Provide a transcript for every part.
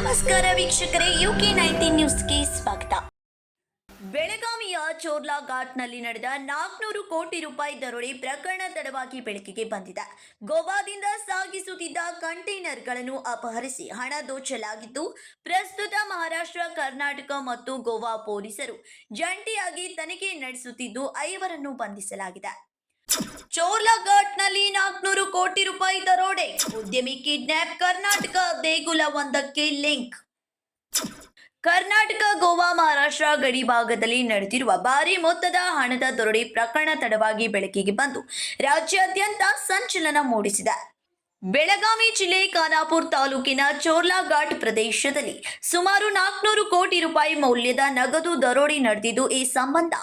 ನಮಸ್ಕಾರ ವೀಕ್ಷಕರೇ UK nineteen ನ್ಯೂಸ್ಗೆ ಸ್ವಾಗತ. ಬೆಳಗಾವಿಯ ಚೋರ್ಲಾ ಘಾಟ್ನಲ್ಲಿ ನಡೆದ ನಾಲ್ಕುನೂರು ಕೋಟಿ ರೂಪಾಯಿ ದರೋಡೆ ಪ್ರಕರಣ ತಡವಾಗಿ ಬೆಳಕಿಗೆ ಬಂದಿದೆ. ಗೋವಾದಿಂದ ಸಾಗಿಸುತ್ತಿದ್ದ ಕಂಟೈನರ್ಗಳನ್ನು ಅಪಹರಿಸಿ ಹಣ ದೋಚಲಾಗಿದ್ದು, ಪ್ರಸ್ತುತ ಮಹಾರಾಷ್ಟ್ರ, ಕರ್ನಾಟಕ ಮತ್ತು ಗೋವಾ ಪೊಲೀಸರು ಜಂಟಿಯಾಗಿ ತನಿಖೆ ನಡೆಸುತ್ತಿದ್ದು, ಐವರನ್ನು ಬಂಧಿಸಲಾಗಿದೆ. ಚೋರ್ಲಾ ನಲ್ಲಿ ನಾಲ್ಕುನೂರು ಕೋಟಿ ರೂಪಾಯಿ ದರೋಡೆ. ಉದ್ಯಮಿ ಕಿಡ್ನಾಪ್ ಕರ್ನಾಟಕ ದೇಗುಲ ಒಂದಕ್ಕೆ ಲಿಂಕ್. ಕರ್ನಾಟಕ, ಗೋವಾ, ಮಹಾರಾಷ್ಟ್ರ ಗಡಿ ಭಾಗದಲ್ಲಿ ನಡೆದಿರುವ ಭಾರಿ ಮೊತ್ತದ ಹಣದ ದರೋಡೆ ಪ್ರಕರಣ ತಡವಾಗಿ ಬೆಳಕಿಗೆ ಬಂದು ರಾಜ್ಯಾದ್ಯಂತ ಸಂಚಲನ ಮೂಡಿಸಿದೆ. ಬೆಳಗಾವಿ ಜಿಲ್ಲೆ ಖಾನಾಪುರ ತಾಲೂಕಿನ ಚೋರ್ಲಾಘಾಟ್ ಪ್ರದೇಶದಲ್ಲಿ ಸುಮಾರು ನಾಲ್ಕುನೂರು ಕೋಟಿ ರೂಪಾಯಿ ಮೌಲ್ಯದ ನಗದು ದರೋಡೆ ನಡೆದಿದ್ದು, ಈ ಸಂಬಂಧ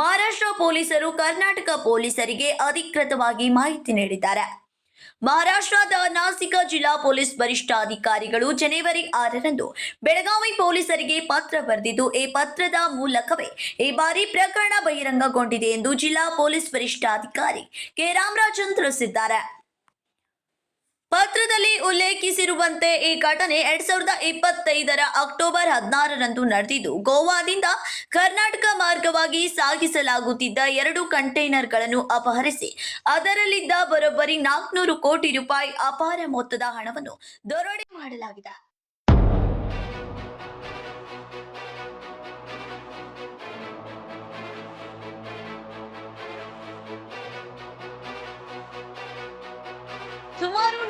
ಮಹಾರಾಷ್ಟ್ರ ಪೊಲೀಸರು ಕರ್ನಾಟಕ ಪೊಲೀಸರಿಗೆ ಅಧಿಕೃತವಾಗಿ ಮಾಹಿತಿ ನೀಡಿದ್ದಾರೆ. ಮಹಾರಾಷ್ಟ್ರದ ನಾಸಿಕ ಜಿಲ್ಲಾ ಪೊಲೀಸ್ ವರಿಷ್ಠಾಧಿಕಾರಿಗಳು ಜನವರಿ ಆರರಂದು ಬೆಳಗಾವಿ ಪೊಲೀಸರಿಗೆ ಪತ್ರ ಬರೆದಿದ್ದು, ಈ ಪತ್ರದ ಮೂಲಕವೇ ಈ ಬಾರಿ ಪ್ರಕರಣ ಬಹಿರಂಗಗೊಂಡಿದೆ ಎಂದು ಜಿಲ್ಲಾ ಪೊಲೀಸ್ ವರಿಷ್ಠಾಧಿಕಾರಿ ಕೆ. ರಾಮರಾಜನ್ ತಿಳಿಸಿದ್ದಾರೆ. ಪತ್ರದಲ್ಲಿ ಉಲ್ಲೇಖಿಸಿರುವಂತೆ ಈ ಘಟನೆ ಎರಡ್ ಸಾವಿರದ ಇಪ್ಪತ್ತೈದರ ಅಕ್ಟೋಬರ್ ಹದಿನಾರರಂದು ನಡೆದಿದ್ದು, ಗೋವಾದಿಂದ ಕರ್ನಾಟಕ ಮಾರ್ಗವಾಗಿ ಸಾಗಿಸಲಾಗುತ್ತಿದ್ದ ಎರಡು ಕಂಟೈನರ್ಗಳನ್ನು ಅಪಹರಿಸಿ, ಅದರಲ್ಲಿದ್ದ ಬರೋಬ್ಬರಿ ನಾಲ್ಕುನೂರು ಕೋಟಿ ರೂಪಾಯಿ ಅಪಾರ ಮೊತ್ತದ ಹಣವನ್ನು ದರೋಡೆ ಮಾಡಲಾಗಿದೆ.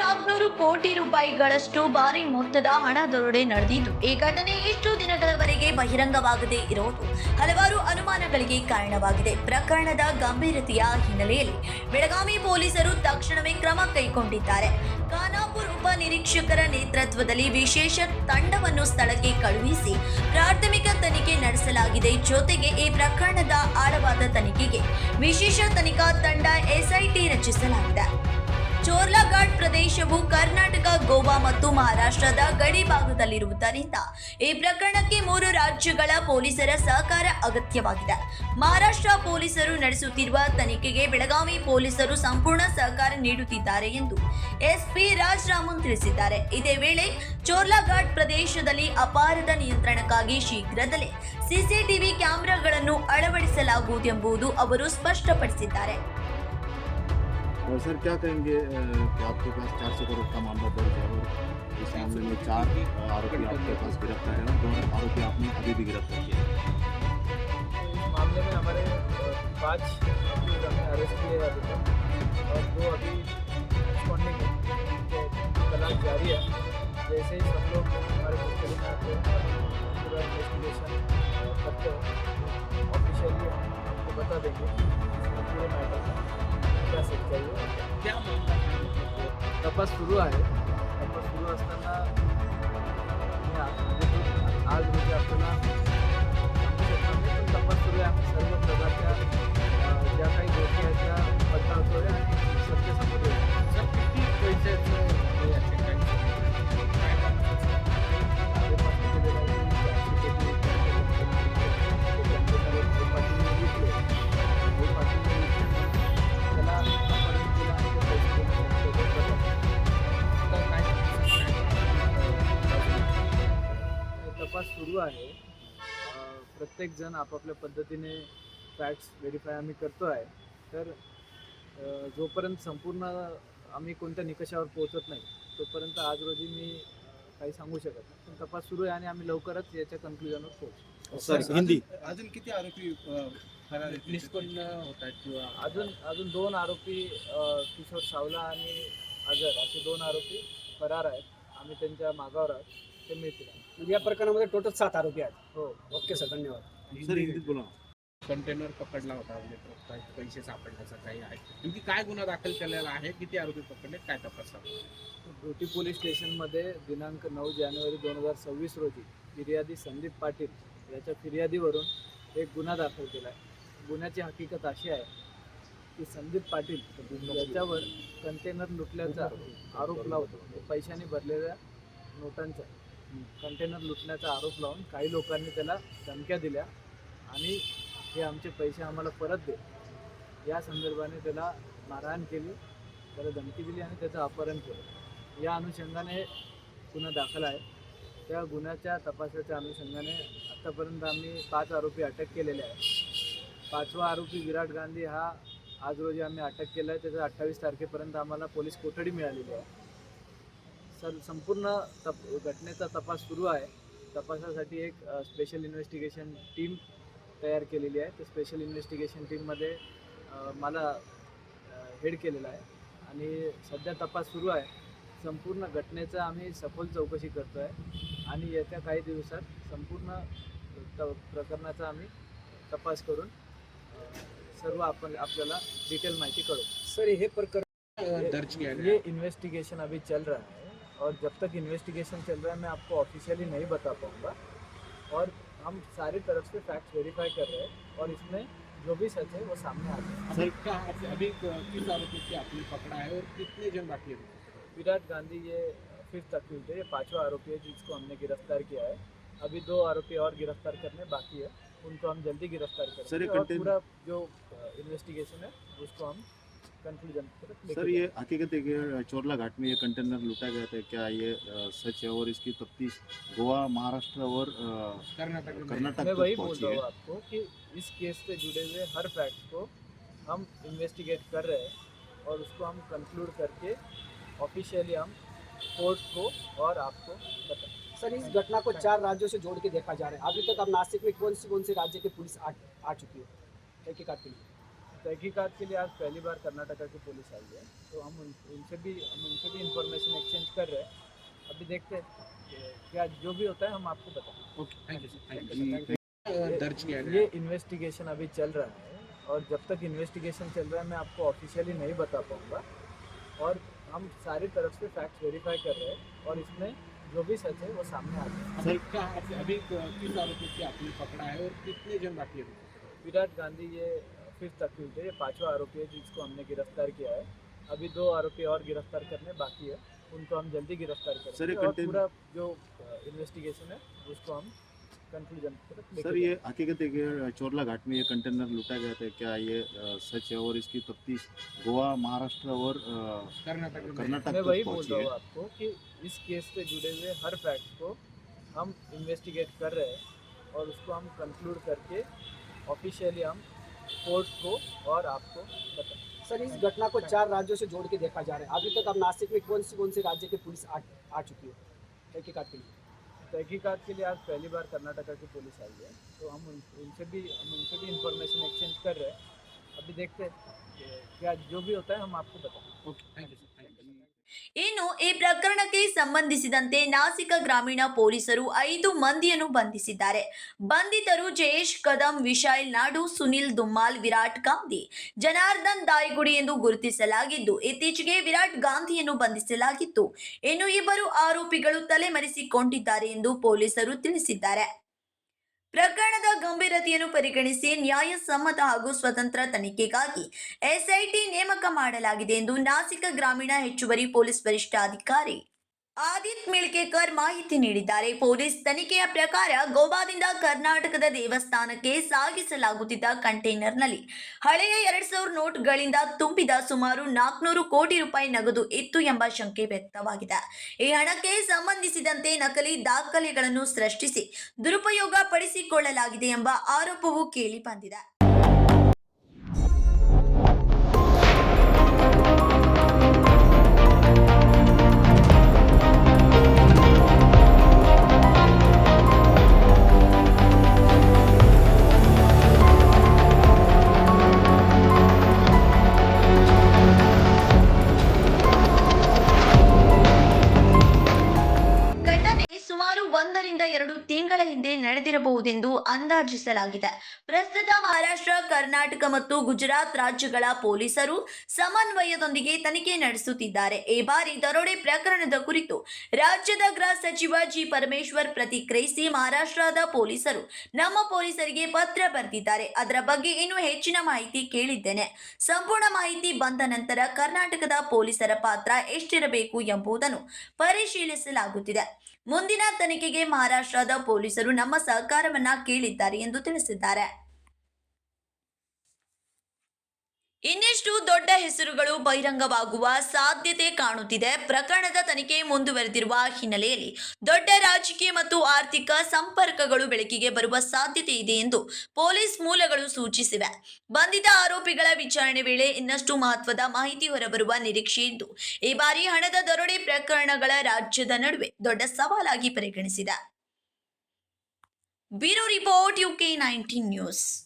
ನಾಲ್ಕುನೂರು ಕೋಟಿ ರೂಪಾಯಿಗಳಷ್ಟು ಭಾರಿ ಮೊತ್ತದ ಹಣ ದೊರಡೆ ನಡೆದಿದ್ದು ಈ ಘಟನೆ ಇಷ್ಟು ದಿನಗಳವರೆಗೆ ಬಹಿರಂಗವಾಗದೇ ಇರುವುದು ಹಲವಾರು ಅನುಮಾನಗಳಿಗೆ ಕಾರಣವಾಗಿದೆ. ಪ್ರಕರಣದ ಗಂಭೀರತೆಯ ಹಿನ್ನೆಲೆಯಲ್ಲಿ ಬೆಳಗಾವಿ ಪೊಲೀಸರು ತಕ್ಷಣವೇ ಕ್ರಮ ಕೈಗೊಂಡಿದ್ದಾರೆ. ಖಾನಾಪುರ್ ಉಪ ನಿರೀಕ್ಷಕರ ನೇತೃತ್ವದಲ್ಲಿ ವಿಶೇಷ ತಂಡವನ್ನು ಸ್ಥಳಕ್ಕೆ ಕಳುಹಿಸಿ ಪ್ರಾಥಮಿಕ ತನಿಖೆ ನಡೆಸಲಾಗಿದೆ. ಜೊತೆಗೆ ಈ ಪ್ರಕರಣದ ಆಳವಾದ ತನಿಖೆಗೆ ವಿಶೇಷ ತನಿಖಾ ತಂಡ ಎಸ್ಐಟಿ ರಚಿಸಲಾಗಿದೆ. ಚೋರ್ಲಾಘಾಟ್ ಪ್ರದೇಶವು ಕರ್ನಾಟಕ, ಗೋವಾ ಮತ್ತು ಮಹಾರಾಷ್ಟ್ರದ ಗಡಿ ಭಾಗದಲ್ಲಿರುವುದರಿಂದ ಈ ಪ್ರಕರಣಕ್ಕೆ ಮೂರು ರಾಜ್ಯಗಳ ಪೊಲೀಸರ ಸಹಕಾರ ಅಗತ್ಯವಾಗಿದೆ. ಮಹಾರಾಷ್ಟ್ರ ಪೊಲೀಸರು ನಡೆಸುತ್ತಿರುವ ತನಿಖೆಗೆ ಬೆಳಗಾವಿ ಪೊಲೀಸರು ಸಂಪೂರ್ಣ ಸಹಕಾರ ನೀಡುತ್ತಿದ್ದಾರೆ ಎಂದು ಎಸ್ಪಿ ರಾಜ್ ರಾಮನ್ ತಿಳಿಸಿದ್ದಾರೆ. ಇದೇ ವೇಳೆ ಚೋರ್ಲಾಘಾಟ್ ಪ್ರದೇಶದಲ್ಲಿ ಅಪಾರದ ನಿಯಂತ್ರಣಕ್ಕಾಗಿ ಶೀಘ್ರದಲ್ಲೇ ಸಿಸಿಟಿವಿ ಕ್ಯಾಮೆರಾಗಳನ್ನು ಅಳವಡಿಸಲಾಗುವುದೆಂಬುದು ಅವರು ಸ್ಪಷ್ಟಪಡಿಸಿದ್ದಾರೆ. और सर, क्या कहेंगे कि आपके पास चार सौ करोड़ का मामला दर्ज है और इस मामले में चार आरोपी आपके पास गिरफ़्तार है और दोनों आरोपी आपने अभी भी गिरफ़्तार किया है। मामले में हमारे पाँच अरेस्ट किए अभी तक और दो अभी रिस्पॉन्डिंग है तलाश जारी है। जैसे ही सब लोग हमारे कस्टडी में आते हैं, पूरा इन्वेस्टिगेशन करते हैं ऑफिशियली आपको बता देंगे। पूरे मैटर तपास सुरू आहे. तपास सुरू असताना अ, प्रत्येकजण आपापल्या पद्धतीने फॅक्ट्स व्हेरीफाय आम्ही करतो आहे तर जोपर्यंत संपूर्ण आम्ही कोणत्या निकषावर पोहोचत नाही तोपर्यंत आज रोजी मी काही सांगू शकत नाही. पण तपास सुरू आहे आणि आम्ही लवकरच याच्या कन्क्लुजनवर पोहोचू. सर हिंदी. अजून किती आरोपी अ, फरार आहेत? निष्पन्न होत आहेत किंवा अजून अजून दोन आरोपी किशोर सावला आणि अजर असे दोन आरोपी फरार आहेत. आम्ही त्यांच्या मागावर आहोत. ते मिळतील. म्हणजे या प्रकरणामध्ये टोटल सात आरोपी आहेत. हो. ओके सर धन्यवाद. सर हिंदीत बोला. कंटेनर पकडला होता म्हणजे पैसे सापडण्याचा काही आहे. नेमकी काय गुन्हा दाखल केलेला आहे? किती आरोपी पकडले? काय तपास? घोटी पोलीस स्टेशनमध्ये दिनांक नऊ जानेवारी दोन हजार सव्वीस रोजी फिर्यादी संदीप पाटील याच्या फिर्यादीवरून एक गुन्हा दाखल केला आहे. गुन्ह्याची हकीकत अशी आहे की संदीप पाटील याच्यावर कंटेनर लुटल्याचा आरोप लावतो. पैशाने भरलेल्या नोटांचा. कंटेनर लुटण्याचा आरोप लावून काही लोकांनी त्याला धमक्या दिल्या आणि हे आमचे पैसे आम्हाला परत दे. या संदर्भाने त्याला मारहाण केली त्याला धमकी दिली आणि त्याचं अपहरण केलं. या अनुषंगाने गुन्हा दाखल आहे. त्या गुन्ह्याच्या तपासाच्या अनुषंगाने आत्तापर्यंत आम्ही पाच आरोपी अटक केलेले आहे पाचवा आरोपी विराट गांधी हा आज रोजी आम्ही अटक केला आहे त्याचं अठ्ठावीस तारखेपर्यंत आम्हाला पोलीस कोठडी मिळालेली आहे. सर संपूर्ण तप घटनेचा तपास सुरू आहे. तपासासाठी एक स्पेशल इन्व्हेस्टिगेशन टीम तयार केलेली आहे. त्या स्पेशल इन्व्हेस्टिगेशन टीममध्ये मला हेड केलेला आहे. आणि सध्या तपास सुरू आहे. संपूर्ण घटनेचं आम्ही सखोल चौकशी करतो आहे आणि येत्या काही दिवसात संपूर्ण त प्रकरणाचा आम्ही तपास करून सर्व आपण आपल्याला डिटेल माहिती कळू सर हे प्रकरण दर्ज गया इन्वेस्टिगेशन अभी चल रहा है. और जब तक इन्वेस्टिगेशन चल रहा है मैं आपको ऑफिशियली नहीं बता पाऊँगा। और हम सारी तरफ़ से फैक्ट वेरीफाई कर रहे हैं और इसमें जो भी सच है वो सामने आ जाए अभी अभी किस आरोपी की आपने पकड़ा है और कितने जन बाकी है? विराट गांधी ये फिफ्थ अक्यूज है ये पांचवा आरोपी है जिसको हमने गिरफ़्तार किया है। अभी दो आरोपी और गिरफ़्तार करने बाकी है उनको हम जल्दी गिरफ़्तार करेंगे और पूरा जो इन्वेस्टिगेशन है उसको हम कंक्लूजन सर ये हकीकत है कि चोरला घाट में ये कंटेनर लूटा गया था क्या ये सच है और इसकी तफ्तीश गोवा महाराष्ट्र और कर्नाटक में। वही बोल रहा हूँ? आपको कि इस केस से जुड़े हुए हर फैक्ट को हम इन्वेस्टिगेट कर रहे हैं और उसको हम कंक्लूड करके ऑफिशियली हम कोर्ट को और आपको बताएँ। सर इस घटना को चार राज्यों से जोड़ के देखा जा रहा है। अभी तक अब नासिक में कौन से कौन से राज्य की पुलिस आ, आ चुकी है? तहकीकात के लिए। तहकीकात के लिए आज पहली बार कर्नाटका की पुलिस आई है। तो हम उन, उनसे भी हम उनसे भी इंफॉर्मेशन एक्सचेंज कर रहे हैं। अभी देखते हैं क्या जो भी होता है हम आपको बताएँ थैंक यू थैंक यू दर्ज किया ये इन्वेस्टिगेशन अभी चल रहा है और जब तक इन्वेस्टिगेशन चल रहा है मैं आपको ऑफिशियली नहीं बता पाऊँगा। और हम सारी तरफ़ से फैक्ट्स वेरीफाई कर रहे हैं और इसमें जो भी सच है वो सामने आ जाए अभी किस आरोपी आपने पकड़ा है और कितने जन बाकी है? विराट गांधी ये फिफ्थ अक्यूज है। ये पांचवा आरोपी है जिसको हमने गिरफ़्तार किया है। अभी दो आरोपी और गिरफ़्तार करने बाकी है। उनको हम जल्दी गिरफ़्तार करेंगे। और पूरा जो इन्वेस्टिगेशन है उसको हम कंक्लूजन सर ये हकीकत है कि चोरला घाट में ये कंटेनर लूटा गया था। क्या ये सच है? और इसकी तफ्तीश गोवा महाराष्ट्र और कर्नाटक में। कर्नाटक मैं वही बोल रहा हूँ। आपको कि इस केस से जुड़े हुए हर फैक्ट को हम इन्वेस्टिगेट कर रहे हैं और उसको हम कंक्लूड करके ऑफिशियली हम कोर्ट को और आपको बताएँ। सर इस घटना को चार राज्यों से जोड़ के देखा जा रहा है। अभी तक आप नासिक में कौन से कौन से राज्य की पुलिस आ, आ चुकी है? तहकीकात के लिए। तहकीकात के लिए आज पहली बार कर्नाटका की पुलिस आई है। तो हम उन, उनसे भी हम उनसे भी इंफॉर्मेशन एक्सचेंज कर रहे हैं। अभी देखते हैं क्या जो भी होता है हम आपको बताएँ thank you sir thank you ಇನ್ನು ಈ ಪ್ರಕರಣಕ್ಕೆ ಸಂಬಂಧಿಸಿದಂತೆ ನಾಸಿಕ ಗ್ರಾಮೀಣ ಪೊಲೀಸರು ಐದು ಮಂದಿಯನ್ನು ಬಂಧಿಸಿದ್ದಾರೆ. ಬಂಧಿತರು ಜಯೇಶ್ ಕದಂ, ವಿಶಾಲ್ ನಾಡು, ಸುನಿಲ್ ದುಮ್ಮಾಲ್, ವಿರಾಟ್ ಗಾಂಧಿ ಜನಾರ್ದನ್ ದಾಯಿಗುಡಿ ಎಂದು ಗುರುತಿಸಲಾಗಿದ್ದು, ಇತ್ತೀಚೆಗೆ ವಿರಾಟ್ ಗಾಂಧಿಯನ್ನು ಬಂಧಿಸಲಾಗಿತ್ತು. ಇನ್ನು ಇಬ್ಬರು ಆರೋಪಿಗಳು ತಲೆಮರೆಸಿಕೊಂಡಿದ್ದಾರೆ ಎಂದು ಪೊಲೀಸರು ತಿಳಿಸಿದ್ದಾರೆ. ಪ್ರಕರಣದ ಗಂಭೀರತೆಯನ್ನು ಪರಿಗಣಿಸಿ ನ್ಯಾಯಸಮ್ಮತ ಹಾಗೂ ಸ್ವತಂತ್ರ ತನಿಖೆಗಾಗಿ ಎಸ್ಐಟಿ ನೇಮಕ ಮಾಡಲಾಗಿದೆ ಎಂದು ನಾಸಿಕ ಗ್ರಾಮೀಣ ಹೆಚ್ಚುವರಿ ಪೊಲೀಸ್ ವರಿಷ್ಠಾಧಿಕಾರಿ ಆದಿತ್ ಮಿಳ್ಕೇಕರ್ ಮಾಹಿತಿ ನೀಡಿದ್ದಾರೆ. ಪೊಲೀಸ್ ತನಿಖೆಯ ಪ್ರಕಾರ ಗೋವಾದಿಂದ ಕರ್ನಾಟಕದ ದೇವಸ್ಥಾನಕ್ಕೆ ಸಾಗಿಸಲಾಗುತ್ತಿದ್ದ ಕಂಟೈನರ್ನಲ್ಲಿ ಹಳೆಯ ಎರಡ್ ಸಾವಿರ ನೋಟ್ಗಳಿಂದ ತುಂಬಿದ ಸುಮಾರು ನಾಲ್ಕುನೂರು ಕೋಟಿ ರೂಪಾಯಿ ನಗದು ಇತ್ತು ಎಂಬ ಶಂಕೆ ವ್ಯಕ್ತವಾಗಿದೆ. ಈ ಹಣಕ್ಕೆ ಸಂಬಂಧಿಸಿದಂತೆ ನಕಲಿ ದಾಖಲೆಗಳನ್ನು ಸೃಷ್ಟಿಸಿ ದುರುಪಯೋಗ ಪಡಿಸಿಕೊಳ್ಳಲಾಗಿದೆ ಎಂಬ ಆರೋಪವೂ ಕೇಳಿ ಬಂದಿದೆ. ಅಂದಾಜಿಸಲಾಗಿದೆ. ಪ್ರಸ್ತುತ ಮಹಾರಾಷ್ಟ್ರ, ಕರ್ನಾಟಕ ಮತ್ತು ಗುಜರಾತ್ ರಾಜ್ಯಗಳ ಪೊಲೀಸರು ಸಮನ್ವಯದೊಂದಿಗೆ ತನಿಖೆ ನಡೆಸುತ್ತಿದ್ದಾರೆ. ಈ ಬಾರಿ ದರೋಡೆ ಪ್ರಕರಣದ ಕುರಿತು ರಾಜ್ಯದ ಗೃಹ ಸಚಿವ ಜಿ. ಪರಮೇಶ್ವರ್ ಪ್ರತಿಕ್ರಿಯಿಸಿ ಮಹಾರಾಷ್ಟ್ರದ ಪೊಲೀಸರು ನಮ್ಮ ಪೊಲೀಸರಿಗೆ ಪತ್ರ ಬರೆದಿದ್ದಾರೆ. ಅದರ ಬಗ್ಗೆ ಇನ್ನೂ ಹೆಚ್ಚಿನ ಮಾಹಿತಿ ಕೇಳಿದ್ದೇನೆ. ಸಂಪೂರ್ಣ ಮಾಹಿತಿ ಬಂದ ನಂತರ ಕರ್ನಾಟಕದ ಪೊಲೀಸರ ಪಾತ್ರ ಎಷ್ಟಿರಬೇಕು ಎಂಬುದನ್ನು ಪರಿಶೀಲಿಸಲಾಗುತ್ತಿದೆ. ಮುಂದಿನ ತನಿಖೆಗೆ ಮಹಾರಾಷ್ಟ್ರದ ಪೊಲೀಸರು ನಮ್ಮ ಸಹಕಾರವನ್ನ ಕೇಳಿದ್ದಾರೆ ಎಂದು ತಿಳಿಸಿದ್ದಾರೆ. ಇನ್ನೆಷ್ಟು ದೊಡ್ಡ ಹೆಸರುಗಳು ಬಹಿರಂಗವಾಗುವ ಸಾಧ್ಯತೆ ಕಾಣುತ್ತಿದೆ. ಪ್ರಕರಣದ ತನಿಖೆ ಮುಂದುವರೆದಿರುವ ಹಿನ್ನೆಲೆಯಲ್ಲಿ ದೊಡ್ಡ ರಾಜಕೀಯ ಮತ್ತು ಆರ್ಥಿಕ ಸಂಪರ್ಕಗಳು ಬೆಳಕಿಗೆ ಬರುವ ಸಾಧ್ಯತೆ ಇದೆ ಎಂದು ಪೊಲೀಸ್ ಮೂಲಗಳು ಸೂಚಿಸಿವೆ. ಬಂಧಿತ ಆರೋಪಿಗಳ ವಿಚಾರಣೆ ವೇಳೆ ಇನ್ನಷ್ಟು ಮಹತ್ವದ ಮಾಹಿತಿ ಹೊರಬರುವ ನಿರೀಕ್ಷೆ ಇದ್ದು ಈ ಬಾರಿ ಹಣದ ದರೋಡೆ ಪ್ರಕರಣಗಳ ರಾಜ್ಯದ ನಡುವೆ ದೊಡ್ಡ ಸವಾಲಾಗಿ ಪರಿಗಣಿಸಿದೆ. Bureau report UK nineteen news.